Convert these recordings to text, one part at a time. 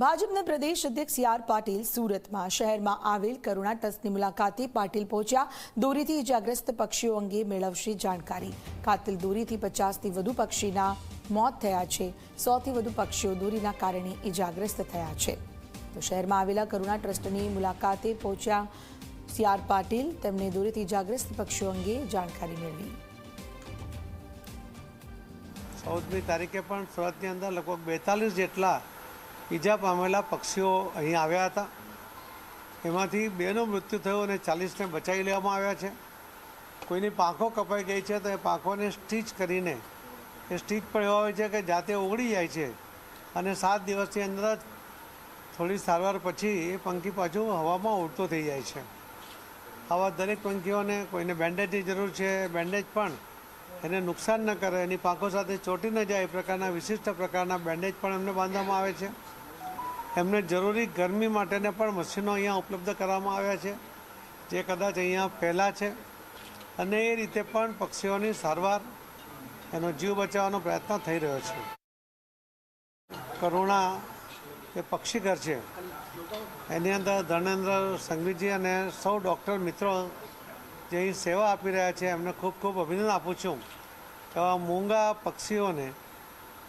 ભાજપના પ્રદેશ અધ્યક્ષ યાર પાટીલ સુરતમાં શહેરમાં આવેલ કરુણા ટ્રસ્ટની મુલાકાતે પાટીલ પહોંચ્યા. દોરીથી ઇજાગ્રસ્ત પક્ષીઓ અંગે મેળવશે જાણકારી. કાતિલ દોરીથી પચાસથી વધુ પક્ષીના મોત થયા છે. સોથી વધુ પક્ષીઓ દોરીના કારણે ઇજાગ્રસ્ત થયા છે. તો શહેરમાં આવેલા કરુણા ટ્રસ્ટની મુલાકાતે પહોંચ્યા સીઆર પાટીલ. તેમણે દોરીથી ઇજાગ્રસ્ત પક્ષીઓ અંગે જાણકારી મેળવી. ચૌદમી તારીખે પણ સુરતની અંદર લગભગ બેતાલીસ જેટલા ઈજા પામેલા પક્ષીઓ અહીં આવ્યા હતા. એમાંથી બેનું મૃત્યુ થયું અને ચાલીસને બચાવી લેવામાં આવ્યા છે. કોઈની પાંખો કપાઈ ગઈ છે તો એ પાંખોને સ્ટીચ કરીને, એ સ્ટીચ પણ એવા હોય છે કે જાતે ઓગળી જાય છે અને સાત દિવસની અંદર જ થોડી સારવાર પછી એ પંખી પાછું હવામાં ઉડતો થઈ જાય છે. આવા દરેક પંખીઓને કોઈને બેન્ડેજની જરૂર છે, બેન્ડેજ પણ એને નુકસાન ન કરે, એની પાંખો સાથે ચોંટી ન જાય એ પ્રકારના વિશિષ્ટ પ્રકારના બેન્ડેજ પણ એમને બાંધવામાં આવે છે. એમને જરૂરી ગરમી માટેને પણ મશીનો અહીંયા ઉપલબ્ધ કરવામાં આવ્યા છે, જે કદાચ અહીંયા પહેલાં છે. અને એ રીતે પણ પક્ષીઓની સારવાર, એનો જીવ બચાવવાનો પ્રયત્ન થઈ રહ્યો છે. કરુણા એ પક્ષીઘર છે. એની અંદર ધર્મેન્દ્ર સંઘવીજી અને સૌ ડૉક્ટર મિત્રો જે અહીં સેવા આપી રહ્યા છે, એમને ખૂબ ખૂબ અભિનંદન આપું છું. એવા મૂંગા પક્ષીઓને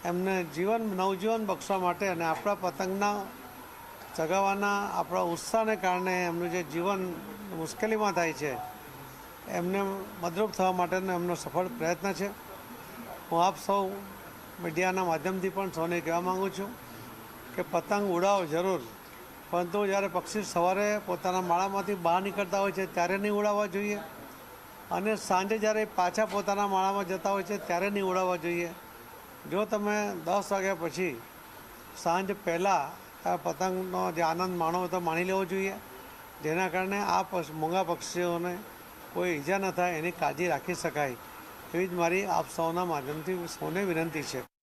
એમને જીવન, નવજીવન બક્ષવા માટે અને આપણા પતંગના ચગાવવાના આપણા ઉત્સાહને કારણે એમનું જે જીવન મુશ્કેલીમાં થાય છે, એમને મદરૂપ થવા માટેનો એમનો સફળ પ્રયત્ન છે. હું આપ સૌ મીડિયાના માધ્યમથી પણ સૌને કહેવા માગું છું કે પતંગ ઉડાવો જરૂર. પરંતુ જ્યારે પક્ષી સવારે પોતાના માળામાંથી બહાર નીકળતા હોય છે, ત્યારે નહીં ઉડાવવા જોઈએ. અને સાંજે જ્યારે પાછા પોતાના માળામાં જતા હોય છે, ત્યારે નહીં ઉડાવવા જોઈએ. જો તમે દસ વાગ્યા પછી સાંજ પહેલાં આ પતંગનો જે આનંદ માણો તો માણી લેવો જોઈએ. જેના કારણે આ મોંઘા પક્ષીઓને કોઈ ઈજા ન થાય, એની કાળજી રાખી શકાય. એવી જ મારી આપ સૌના માધ્યમથી સૌને વિનંતી છે.